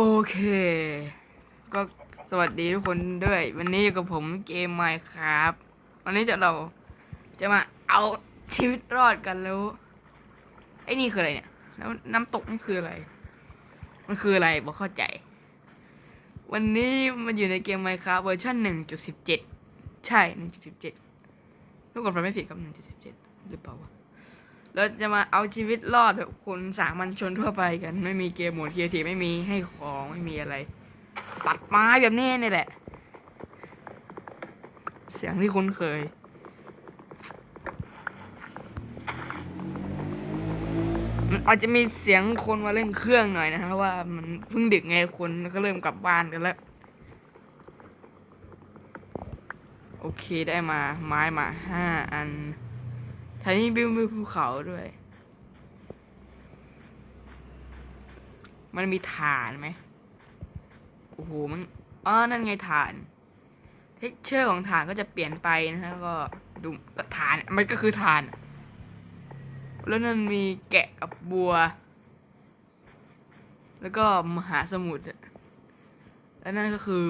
โอเค ก็สวัสดีทุกคนด้วย วันนี้อยู่กับผมเกมไมค์ครับ วันนี้จะเราจะมาเอาชีวิตรอดกันแล้ว ไอ้นี่คืออะไรเนี่ย แล้วน้ำตกนี่คืออะไร มันคืออะไรบอกเข้าใจ วันนี้มันอยู่ในเกมไมค์ครับเวอร์ชันหนึ่งจุดสิบเจ็ดใช่หนึ่งจุดสิบเจ็ดทุกคนฟังไม่ผิดครับหนึ่งจุดสิบเจ็ดหรือเปล่าวะ เราจะมาเอาชีวิตรอดแบบคนสามัญชนทั่วไปกัน ไม่มีเกมโหมดเคียทีไม่มีให้ของไม่มีอะไร ตัดไม้แบบนี้นี่แหละ เสียงที่คุ้นเคยมันอาจจะมีเสียงคนมาเล่นเครื่องหน่อยนะครับว่ามันเพิ่งดึกไงคนก็เริ่มกลับบ้านกันแล้ว โอเคได้มาไม้มาห้าอัน ทีนี้บิวมีภูเขาด้วย มันมีฐานไหมโอ้โหมันอ๋อนั่นไงฐานเท็กเจอร์ของฐานก็จะเปลี่ยนไปนะฮะก็ดูก็ฐานมันก็คือฐาน แล้วนั่นมีแกะกับบัว แล้วก็มหาสมุทรแล้วนั่นก็คือ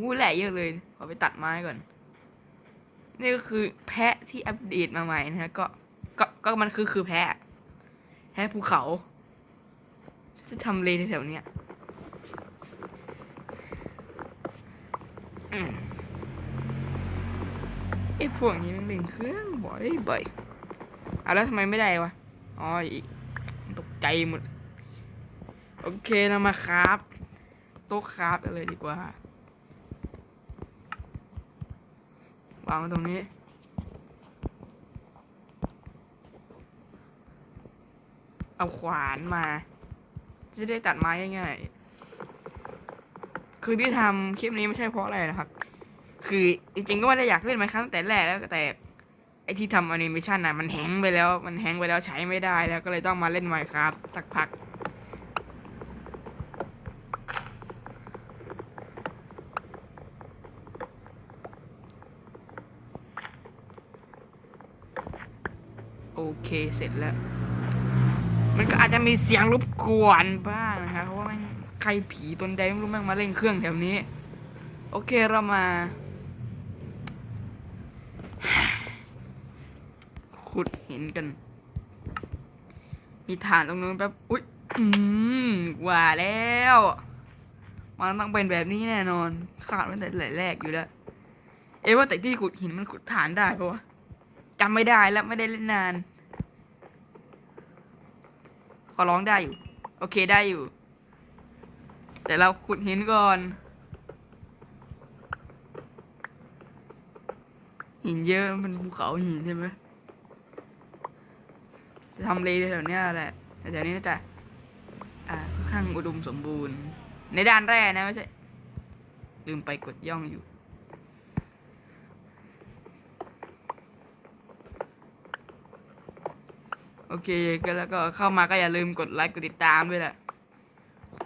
วู้แหละเยอะเลยขอไปตัดไม้ก่อน นี่ก็คือแพะที่อัปเดตมาใหม่นะฮะก็ก็ก็มันคือคือแพะแพะภูเขา จะทำเลในแถวเนี้ยไอ้พวกนี้มันเล่นเครื่องบ่อยบ่อยอะแล้วทำไมไม่ได้วะอ๋อตกใจหมด โอเคเรามาครับโต๊ะครับกันเลยดีกว่า วางไว้ตรงนี้ เอาขวานมา จะได้ตัดไม้ง่ายๆ คือที่ทำคลิปนี้ไม่ใช่เพราะอะไรนะครับ คือจริงๆก็ไม่ได้อยากเล่นไมค์ครั้งแต่แรกแล้วแต่ไอที่ทำแอนิเมชันน่ะมันแฮงไปแล้ว มันแฮงไปแล้วใช้ไม่ได้แล้วก็เลยต้องมาเล่นไมค์ครับสักพัก เคเสร็จแล้ว มันก็อาจจะมีเสียงรบกวนบ้างนะครับเพราะว่าม่งใครผีตนใดไม่รู้แม่งมาเล่นเครื่องแถวนี้ โอเคเรามาขุดหินกัน มีฐานตรงนู้นแป๊บอุ๊ยอืมว่าแล้วมันต้องเป็นแบบนี้แน่นอนขาดมันแต่แรกอยู่แล้ว เอ๊ะว่าแต่ที่ขุดหินมันขุดฐานได้ปะวะจำไม่ได้แล้วไม่ได้เล่นนาน ขอร้องได้อยู่ โอเคได้อยู่ แต่เราขุดหินก่อน หินเยอะมันภูเขาหินใช่ไหมจะทำเลแถวเนี้ยแหละแต่แถวนี้น่าจะอ่าค่อนข้างอุดมสมบูรณ์ ในด้านแร่นะไม่ใช่ลืมไปกดย่องอยู่ โอเคก็แล้วก็เข้ามาก็อย่าลืมกดไลค์กดติดตามด้วยแหละ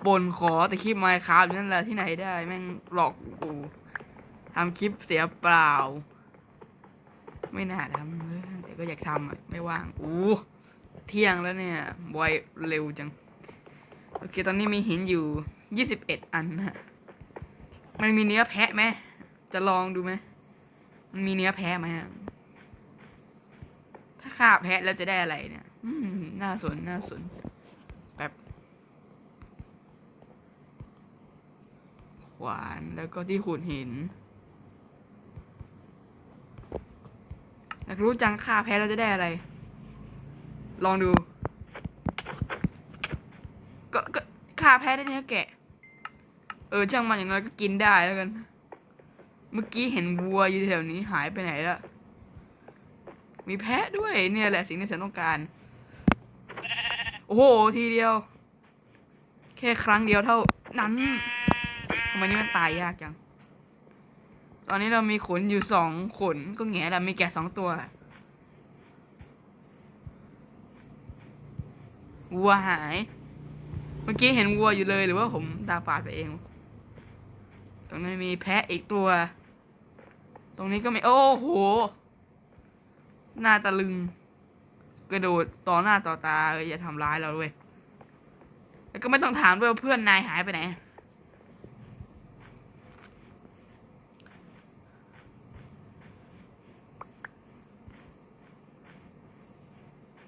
บนขอแต่คลิปไมค์ครับนั่นแหละที่ไหนได้ แม่งหลอกกูทำคลิปเสียเปล่า ไม่น่าทำเลยแต่ก็อยากทำไม่ว่างอู้เที่ยงแล้วเนี่ยบอยเร็วจัง โอเค ตอนนี้มีหินอยู่ยี่สิบเอ็ดอันนะฮะมันมีเนื้อแพะไหมจะลองดูไหมมันมีเนื้อแพะไหมถ้าฆ่าแพะแล้วจะได้อะไรเนี่ย อืมน่าสนน่าสนแบบขวานแล้วก็ที่ขุดหินอยากรู้จังฆ่าแพะแล้วจะได้อะไร ลองดู ก็ก็ฆ่าแพะได้เนื้อแกะ เออช่างมันอย่างน้อยก็กินได้แล้วกัน เมื่อกี้เห็นวัวอยู่แถวนี้หายไปไหนแล้วมีแพะด้วยเนี่ยแหละสิ่งที่ฉันต้องการ โอ้โห ทีเดียว แค่ครั้งเดียวเท่านั้นทำไมนี่มันตายยากจัง ตอนนี้เรามีขนอยู่สองขน ก็แง่ละมีแกะสองตัว วัวหาย เมื่อกี้เห็นวัวอยู่เลยหรือว่าผมตาฝาดไปเอง ตรงนี้มีแพะอีกตัว ตรงนี้ก็มี โอ้โห หน้าตะลึง กระโดดต่อหน้าต่อตาอย่าทำร้ายเราด้วยแล้วก็ไม่ต้องถามด้วยว่าเพื่อนนายหายไปไหน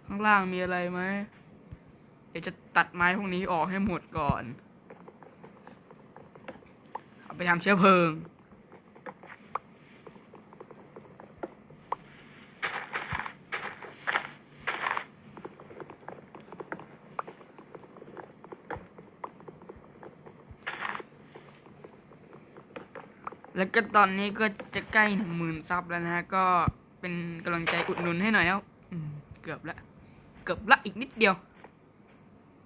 ข้างล่างมีอะไรไหม เดี๋ยวจะตัดไม้พวกนี้ออกให้หมดก่อน เอาไปทำเชื้อเพลิง แล้วก็ตอนนี้ก็จะใกล้หนึ่งหมื่นซับแล้วนะฮะ ก็เป็นกำลังใจอุดหนุนให้หน่อยแล้วอืเกือบละ เกือบละอีกนิดเดียว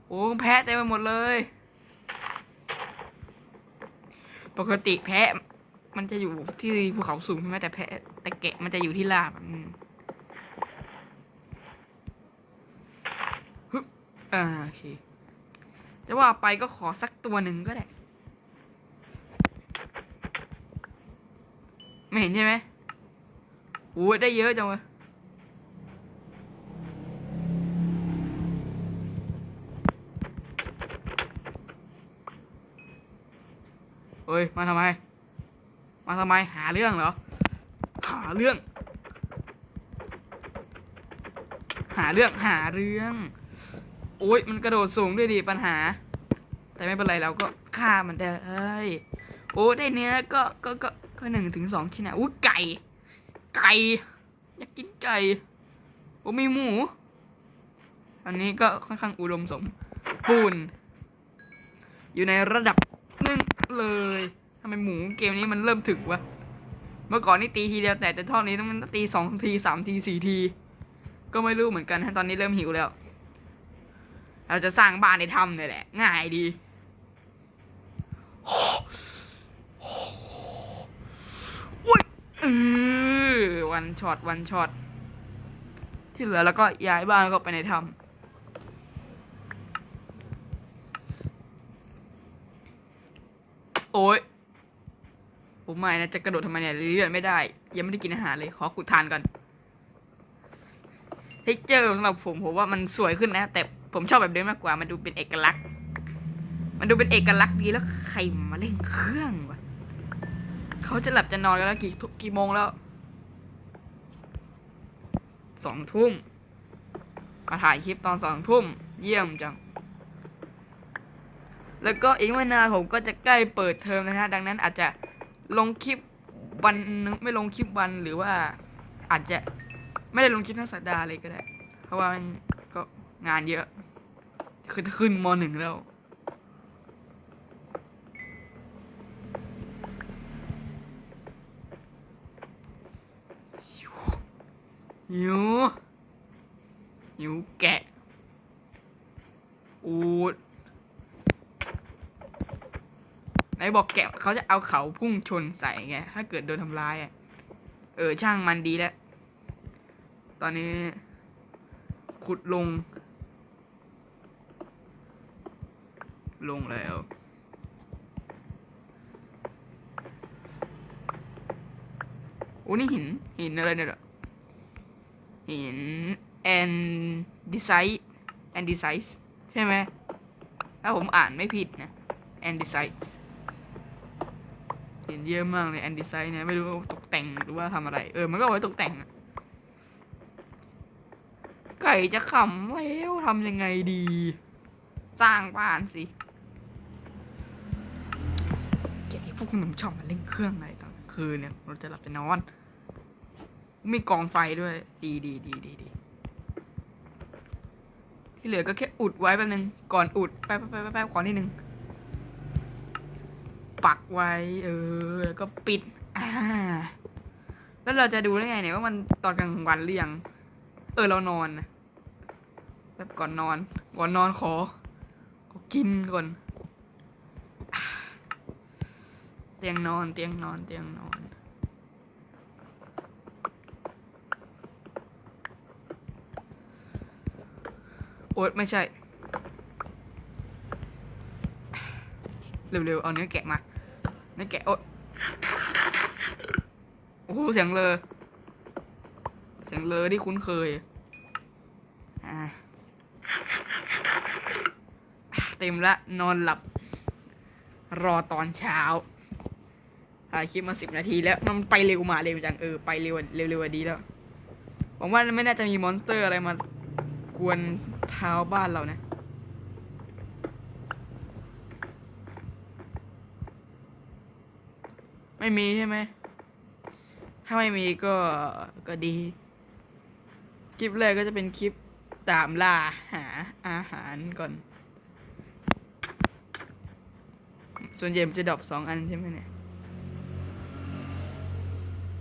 โอ้แพะเต็มไปหมดเลย ปกติแพะมันจะอยู่ที่ภูเขาสูงใช่ไหมแต่แพะแต่แกะมันจะอยู่ที่ลาบอืมฮึบอ่าโอเคจะว่าไปก็ขอสักตัวหนึ่งก็ได้ ไม่เห็นใช่ไหมโอ้ยได้เยอะจังวะเฮ้ย มาทำไม มาทำไม หาเรื่องเหรอ หาเรื่อง หาเรื่อง หาเรื่อง โอ้ย มันกระโดดสูงด้วยดิปัญหา แต่ไม่เป็นไรเราก็ฆ่ามันได้ โอ้ ได้เนื้อก็ ก็ ก็ ก็หนึ่งถึงสองชิ้นนะอู้ไก่ ไก่ อยากกินไก่โอ้มีหมู อันนี้ก็ค่อนข้างอุดมสมบูรณ์อยู่ในระดับหนึ่งเลยทำไมหมูเกมนี้มันเริ่มถึกวะ เมื่อก่อนนี่ตีทีเดียวแต่แต่ท่อนนี้ต้องตีสองทีสามทีสี่ที ก็ไม่รู้เหมือนกันฮะตอนนี้เริ่มหิวแล้ว เราจะสร้างบ้านในถ้ำเนี่ยแหละ ง่ายดี เออวันช็อตวันช็อตที่เหลือแล้วก็ย้ายบ้านก็ไปในถ้ำโอ้ยผมไม่นะ จะกระโดดทำไมเนี่ยเลื่อนไม่ได้ ยังไม่ได้กินอาหารเลย ขอกุดทานก่อนเทคเจอร์สำหรับผมผมว่ามันสวยขึ้นนะ แต่ผมชอบแบบเดิมมากกว่า มันดูเป็นเอกลักษณ์ มันดูเป็นเอกลักษณ์ดีแล้วใครมาเล่นเครื่องวะ เขาจะหลับจะนอนกันแล้วกี่ทุกี่โมงแล้วสองทุ่ม มาถ่ายคลิปตอนสองทุ่ม เยี่ยมจัง แล้วก็อีกไม่นานผมก็จะใกล้เปิดเทอมนะฮะ ดังนั้นอาจจะลงคลิปวันนึงไม่ลงคลิปวันหรือว่า อาจจะไม่ได้ลงคลิปทั้งสัปดาห์เลยก็ได้ เพราะว่ามันก็งานเยอะคือขึ้นมหนึ่งแล้ว หิว หิวแกะ อูดไหนบอกแกะเขาจะเอาเขาพุ่งชนใส่ไง ถ้าเกิดโดนทำร้ายอะ เออ ช่างมันดีแล้ว ตอนนี้ ขุดลง ลงแล้วโอ้นี่หินหินอะไรเนี่ย เห็น and design and design ใช่ไหมถ้าผมอ่านไม่ผิดนะ and design เห็นเยอะมากเลย and design เนี่ยไม่รู้ตกแต่งหรือว่าทำอะไร เออมันก็ไว้ตกแต่งไก่จะขำแล้วทำยังไงดี สร้างบ้านสิเก็บไอ้พวกนี้มันชอบมาเล่นเครื่องอะไรตอนกลางคืนเนี่ยเราจะหลับจะนอน มีกองไฟด้วย ดีดีดีดีดีที่เหลือก็แค่อุดไว้แป๊บนึง ก่อนอุดแป๊บแป๊บแป๊บแป๊บก่อนนิดนึง ปักไว้ เออ แล้วก็ปิด อ่า แล้วเราจะดูได้ไงเนี่ยว่ามันตอนกลางวันหรือยัง เออเรานอนนะแบบก่อนนอน ก่อนนอนขอขอกินก่อนเตียงนอนเตียงนอนเตียงนอน โอ๊ตไม่ใช่ เร็วๆ เอาเนื้อแกะมา เนื้อแกะโอ๊ตโอ้โหเสียงเลอเสียงเลอที่คุ้นเคย อ่า เตเต็มล้วนอนหลับ รอตอนเช้าถ่ายคลิปมาสิบนาทีแล้ว มันไปเร็วมาเร็วจัง เออ ไปเร็วเร็วเร็วดีแล้วหวังว่าไม่น่าจะมีมอนสเตอร์อะไรมากวน เท้าบ้านเรานะ ไม่มีใช่ไหม ถ้าไม่มีก็ก็ดี คลิปแรกก็จะเป็นคลิปตามล่าหาอาหารก่อน ส่วนใหญ่มันจะดรอปสองอันใช่ไหมเนี่ย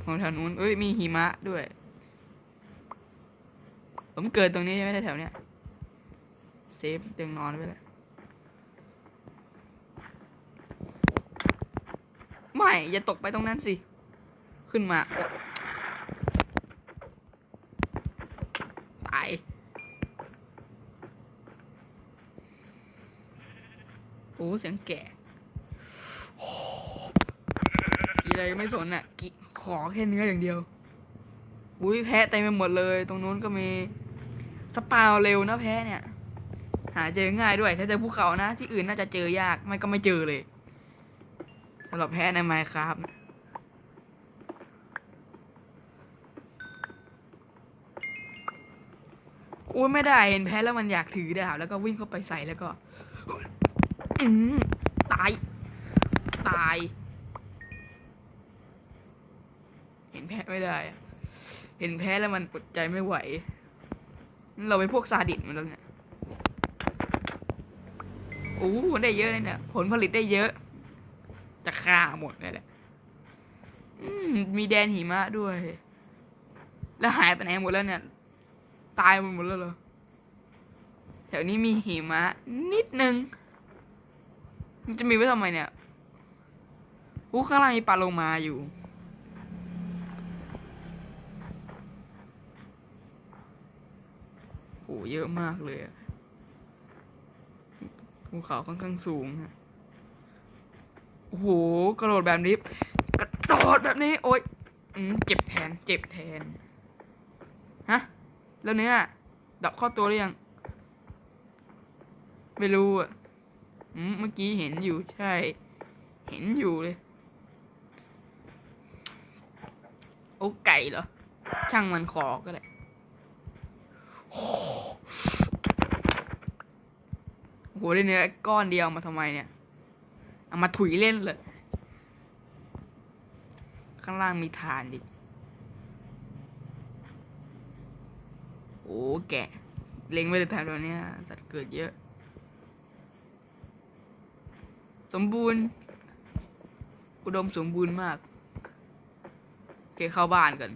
ของแถวนู้นเอ้ย มีหิมะด้วย ผมเกิดตรงนี้ใช่ไหมแถวเนี้ย ซฟเตียงนอนไว้เลยไม่ อย่าตกไปตรงนั้นสิ ขึ้นมา ตาย โอ้เสียงแก่สีอะไรไม่สนอะกิขอแค่เนื้ออย่างเดียว อุ้ยแพะเต็มไปหมดเลย ตรงนู้นก็มี สปาวเร็วนะแพะเนี่ย หาเจอง่ายด้วย ถ้าเจอภูเขานะ ที่อื่นน่าจะเจอยาก ไม่ก็ไม่เจอเลยสำหรับแพะในไมค์ครับอุ้ยไม่ได้เห็นแพะแล้วมันอยากถือดาบแล้วก็วิ่งเข้าไปใส่แล้วก็อตาย ตาย เห็นแพะไม่ได้ เห็นแพ้แล้วมันอดใจไม่ไหว เราเป็นพวกซาดิสมันแล้วเนี่ย อ้โหได้เยอะเลยเนี่ย ผลผลิตได้เยอะ จะฆ่าหมดเลยแหละมมีแดนหิมะด้วย แล้วหายไปไหนหมดแล้วเนี่ย ตายไปหมดแล้วเหรอ แถวนี้มีหิมะ นิดนึง มันจะมีไว้ทำไมเนี่ยอู้ข้างล่างมีปลาโลมาอยู่ โห เยอะมากเลยอะ ภูเขาค่อนข้างสูงฮะโอ้โหกระโดดแบบนี้กระโดดแบบนี้โอ๊ยอืมเจ็บแทนเจ็บแทนฮะแล้วเนื้อดับข้าตัวหรือยัง ไม่รู้อะอืมเมื่อกี้เห็นอยู่ใช่ เห็นอยู่เลย โอ้ไก่เหรอ ช่างมันขอก็ได้ โอ้โหได้เนื้อก้อนเดียวมาทำไมเนี่ย เอามาถุยเล่นเลย ข้างล่างมีฐานดิ โอ้แกะ เล็งไว้เลยแถวเนี้ยสัตว์เกิดเยอะ สมบูรณ์ อุดมสมบูรณ์มาก โอเคเข้าบ้านกัน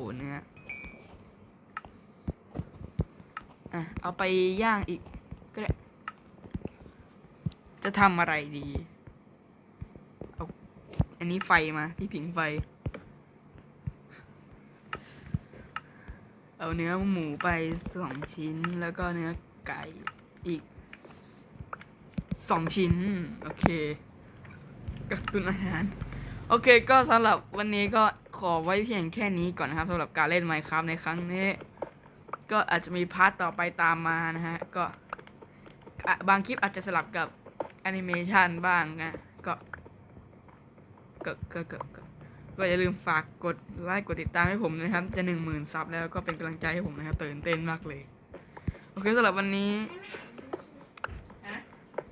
โอ้โหเนื้ออะเอาไปย่างอีกก็ได้ จะทำอะไรดี เอาอันนี้ไฟมาที่ผิงไฟ เอาเนื้อหมูไปสองชิ้นแล้วก็เนื้อไก่อีกสองชิ้น โอเค กักตุนอาหาร โอเคก็สำหรับวันนี้ก็ ขอไว้เพียงแค่นี้ก่อนนะครับสำหรับการเล่น Minecraft ในครั้งนี้ ก็อาจจะมีพาร์ทต่อไปตามมานะฮะ ก็บางคลิปอาจจะสลับกับแอนิเมชันบ้างนะก็ก็ก็ก็ก็ก็อย่าลืมฝากกดไลค์กดติดตามให้ผมนะครับ จะหนึ่งหมื่นซับแล้วก็เป็นกำลังใจให้ผมนะครับตื่นเต้นมากเลย โอเคสำหรับวันนี้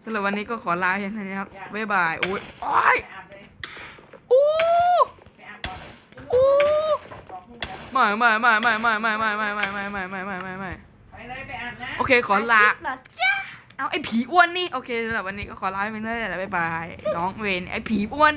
สำหรับวันนี้ก็ขอลาเพียงเท่านี้ครับบ๊ายบายโอ้ย ไม่ไม่ไม่ไม่ไม่ไม่ไม่ไม่ไม่ไม่ไม่ไม่ไม่ไม่ไม่ไปเลยไปอาบน้ำ โอเคขอลาเหรอจ๊ะเอาไอ้ผีอ้วนนี่ โอเคสำหรับวันนี้ก็ขอลาไปเลยแล้วบ๊ายบายน้องเวนไอ้ผีอ้วน